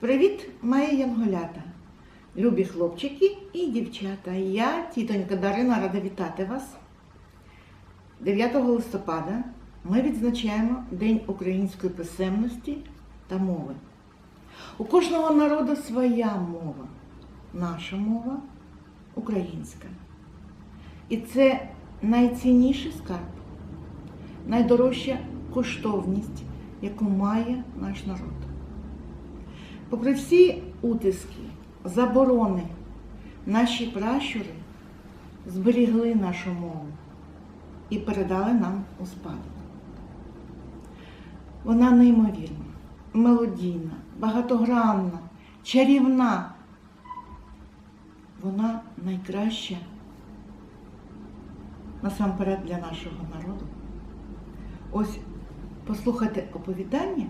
Привіт, мої янголята, любі хлопчики і дівчата. Я, тітонька Дарина, рада вітати вас. 9 листопада ми відзначаємо День української писемності та мови. У кожного народу своя мова. Наша мова українська. І це найцінніший скарб, найдорожча коштовність, яку має наш народ. Попри всі утиски, заборони, наші пращури зберігли нашу мову і передали нам у спадок. Вона неймовірна, мелодійна, багатогранна, чарівна. Вона найкраща насамперед для нашого народу. Ось послухайте оповідання,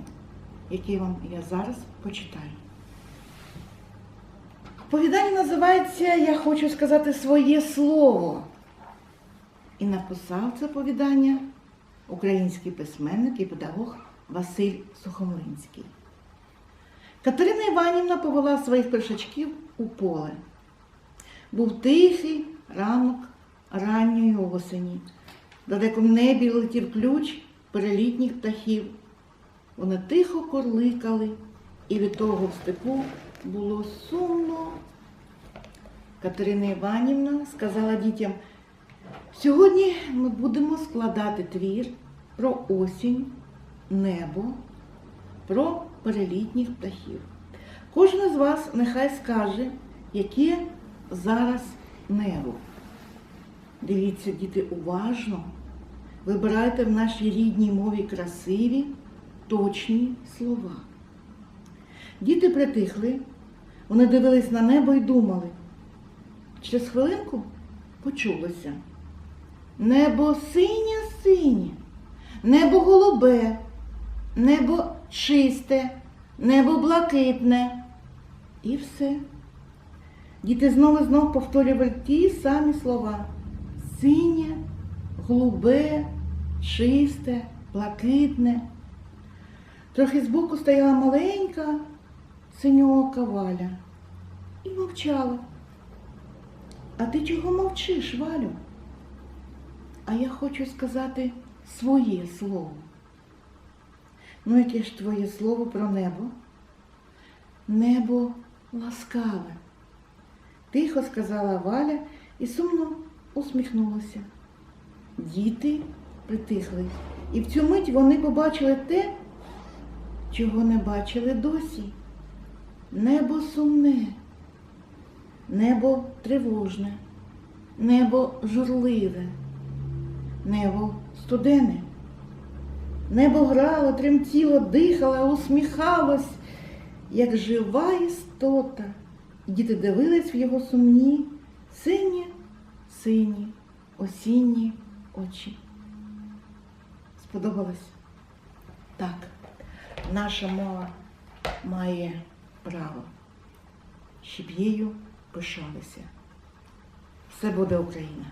яке вам я зараз почитаю. Оповідання називається Я хочу сказати своє слово. І написав це оповідання український письменник і педагог Василь Сухомлинський. Катерина Іванівна повела своїх першачків у поле. Був тихий ранок ранньої осені. В далекому небі летів ключ перелітніх птахів. Вони тихо корликали, і від того в степу було сумно. Катерина Іванівна сказала дітям, сьогодні ми будемо складати твір про осінь, небо, про перелітніх птахів. Кожен з вас нехай скаже, яке зараз небо. Дивіться, діти, уважно. Вибирайте в нашій рідній мові красиві, точні слова. Діти притихли, вони дивились на небо і думали. Через хвилинку почулося. Небо синє синє, небо голубе, небо чисте, небо блакитне. І все. Діти знову і знову повторювали ті самі слова. Синє, голубе, чисте, блакитне. Трохи збоку стояла маленька синьоока Валя і мовчала. А ти чого мовчиш, Валю? А я хочу сказати своє слово. Ну, яке ж твоє слово про небо? Небо ласкаве. Тихо сказала Валя і сумно усміхнулася. Діти притихли, і в цю мить вони побачили те, чого не бачили досі. Небо сумне, небо тривожне, небо журливе, небо студене. Небо грало, тремтіло, дихало, усміхалось, як жива істота. Діти дивились в його сумні, сині, сині, осінні очі. Сподобалось? Так, наша мова має право, щоб її пишалися. Все буде Україна.